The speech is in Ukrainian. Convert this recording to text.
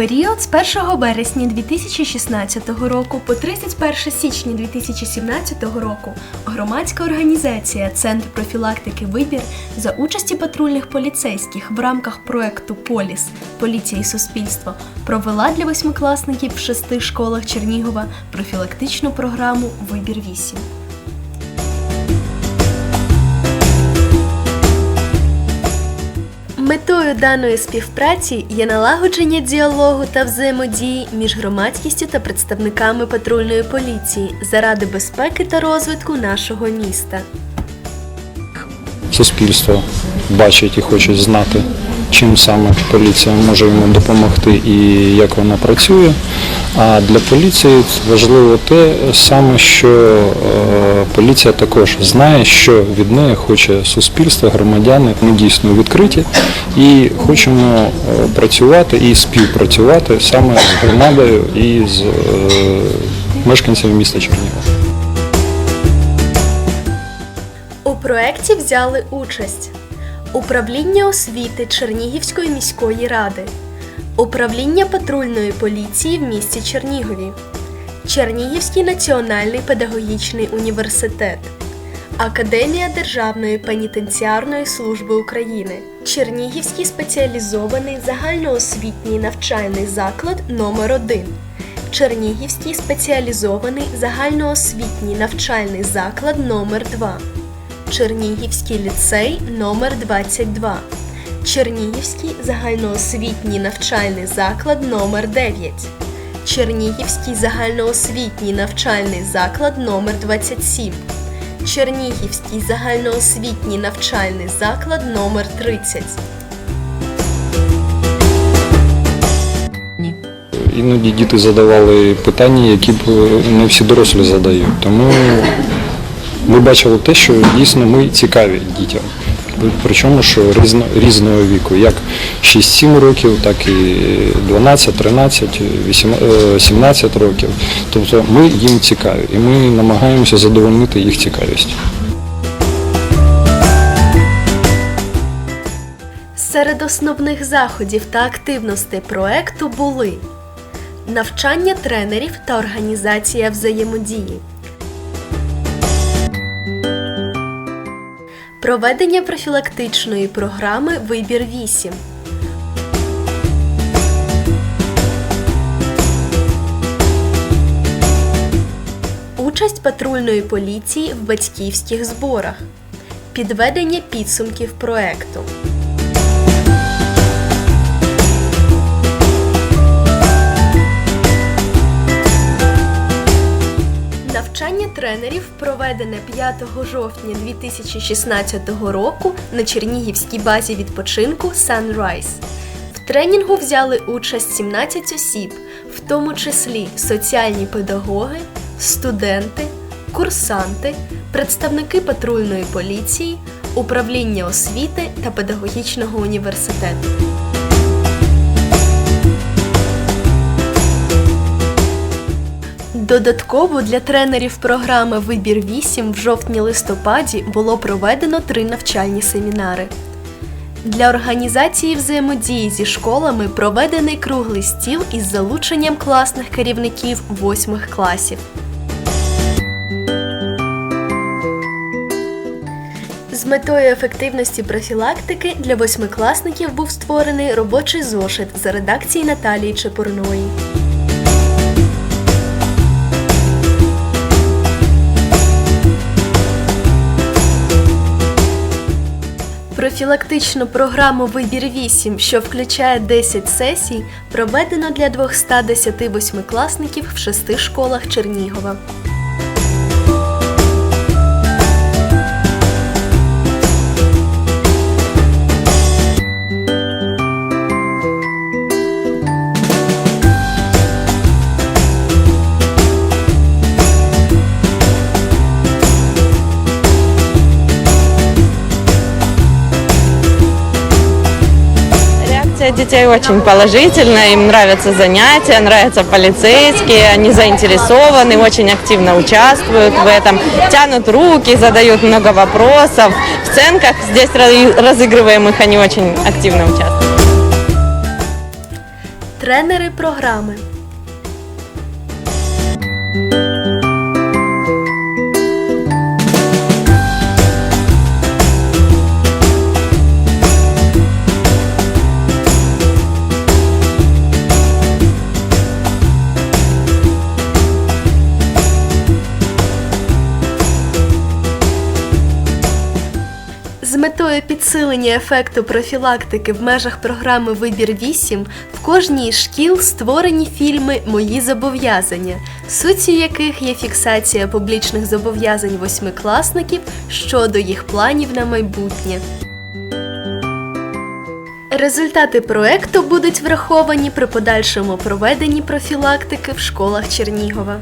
Період з 1 вересня 2016 року по 31 січня 2017 року громадська організація Центр профілактики вибір за участі патрульних поліцейських в рамках проекту Поліс Поліція і суспільство провела для восьмикласників в шести школах Чернігова профілактичну програму Вибір 8. Метою даної співпраці є налагодження діалогу та взаємодії між громадськістю та представниками патрульної поліції заради безпеки та розвитку нашого міста. суспільство бачить і хоче знати, чим саме поліція може йому допомогти і як вона працює. А для поліції важливо те саме, що е, поліція також знає, що від неї хоче суспільство, громадяни. Ми дійсно відкриті і хочемо е, працювати і співпрацювати саме з громадою і з е, мешканцями міста Чернігова. У проєкті взяли участь Управління освіти Чернігівської міської ради, Управління патрульної поліції в місті Чернігові, Чернігівський національний педагогічний університет, Академія Державної пенітенціарної служби України, Чернігівський спеціалізований загальноосвітній навчальний заклад номер 1 Чернігівський спеціалізований загальноосвітній навчальний заклад номер 2 Чернігівський ліцей номер 22 Чернігівський загальноосвітній навчальний заклад номер 9 Чернігівський загальноосвітній навчальний заклад номер 27 Чернігівський загальноосвітній навчальний заклад номер 30 Іноді діти задавали питання, які б не всі дорослі задають. Тому ми бачили те, що дійсно ми цікаві дітям. Причому що різно, різного віку, як 6-7 років, так і 12, 13, 18, 17 років. Тобто ми їм цікаві і ми намагаємося задовольнити їх цікавість. Серед основних заходів та активностей проекту були навчання тренерів та організація взаємодії, проведення профілактичної програми Вибір 8, участь патрульної поліції в батьківських зборах, підведення підсумків проекту. Навчання тренерів проведене 5 жовтня 2016 року на Чернігівській базі відпочинку Sunrise. В тренінгу взяли участь 17 осіб, в тому числі соціальні педагоги, студенти, курсанти, представники патрульної поліції, управління освіти та педагогічного університету. Додатково для тренерів програми Вибір 8 в жовтні-листопаді було проведено три навчальні семінари. Для організації взаємодії зі школами проведений круглий стіл із залученням класних керівників восьмих класів. З метою ефективності профілактики для восьмикласників був створений робочий зошит за редакції Наталії Чепурної. Профілактичну програму Вибір 8, що включає 10 сесій, проведено для 210 восьмикласників в шести школах Чернігова. Детей очень положительная, им нравятся занятия, нравятся полицейские, они заинтересованы, очень активно участвуют в этом, тянут руки, задают много вопросов. В сценках здесь разыгрываемых они очень активно участвуют. Тренери програми. Підсилення ефекту профілактики в межах програми Вибір 8 в кожній шкіл створені фільми Мої зобов'язання, суттю яких є фіксація публічних зобов'язань восьмикласників щодо їх планів на майбутнє. Результати проекту будуть враховані при подальшому проведенні профілактики в школах Чернігова.